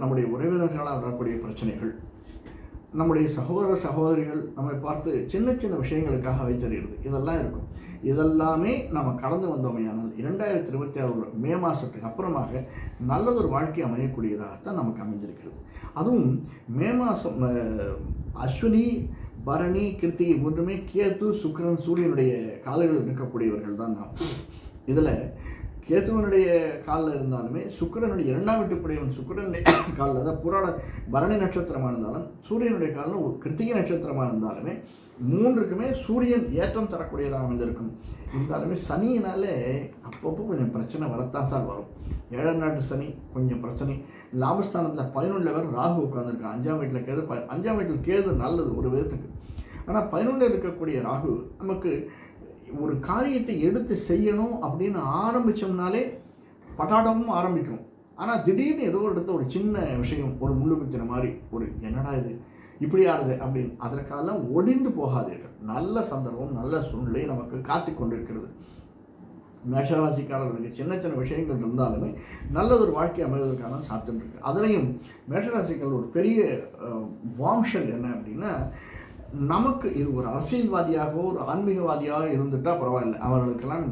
நம்முடைய உறவினர்களால் வரக்கூடிய பிரச்சனைகள். நம்முடைய சகோதர சகோதரிகள் நம்மை பார்த்து சின்ன சின்ன விஷயங்களுக்காக வைத்தறிகிறது இதெல்லாம் இருக்கும். இதெல்லாமே நம்ம கடந்து வந்தோமையானால் இரண்டாயிரத்தி இருபத்தி ஆறு மே மாதத்துக்கு அப்புறமாக நல்லதொரு வாழ்க்கை அமையக்கூடியதாகத்தான் நமக்கு அமைஞ்சிருக்கிறது அதுவும் மே மாதம் அஸ்வினி பரணி கிருத்திகை மூன்றுமே கேத்து சுக்கிரன் சூரியனுடைய காலங்களில் இருக்கக்கூடியவர்கள் தான் நாம். இதில் கேத்துவனுடைய காலில் இருந்தாலுமே சுக்கிரனுடைய இரண்டாம் வீட்டுப்படையவன் சுக்கரனுடைய காலில் அதாவது புராண பரணி நட்சத்திரமாக இருந்தாலும் சூரியனுடைய காலில் ஒரு கிருத்திகை நட்சத்திரமாக இருந்தாலுமே மூன்றுக்குமே சூரியன் ஏற்றம் தரக்கூடியதாக அமைந்திருக்கும். இருந்தாலுமே சனியினாலே அப்பப்போ கொஞ்சம் பிரச்சனை வரத்தான் சார் வரும். ஏழாம் நாட்டு சனி கொஞ்சம் பிரச்சனை. லாபஸ்தானத்தில் பதினொன்றில் வேறு ராகு உட்காந்துருக்கான் அஞ்சாம் வீட்டில் கேது ப அஞ்சாம் வீட்டில் கேது நல்லது ஒரு விதத்துக்கு. ஆனால் பதினொன்றில் இருக்கக்கூடிய ராகு நமக்கு ஒரு காரியத்தை எடுத்து செய்யணும் அப்படின்னு ஆரம்பித்தோம்னாலே பட்டாடமும் ஆரம்பிக்கும். ஆனால் திடீர்னு ஏதோ ஒரு இடத்த ஒரு சின்ன விஷயம் ஒரு முள்ளு குத்தின மாதிரி ஒரு என்னடா இது இப்படி ஆறுது அப்படின்னு அதற்காக ஒடிந்து போகாதீர்கள். நல்ல சந்தர்ப்பம் நல்ல சூழ்நிலை நமக்கு காத்து கொண்டிருக்கிறது. மேஷராசிக்காரர்களுக்கு சின்ன சின்ன விஷயங்கள் இருந்தாலுமே நல்ல ஒரு வாழ்க்கை அமைவதற்கான சாத்தியம் இருக்குது அதுலேயும் மேஷராசிக்காரர் ஒரு பெரிய வாம்ஷல் என்ன அப்படின்னா நமக்கு இது ஒரு அரசியல்வாதியாகவோ ஒரு ஆன்மீகவாதியாக இருந்துட்டால் பரவாயில்ல. அவர்களுக்கெல்லாம் இந்த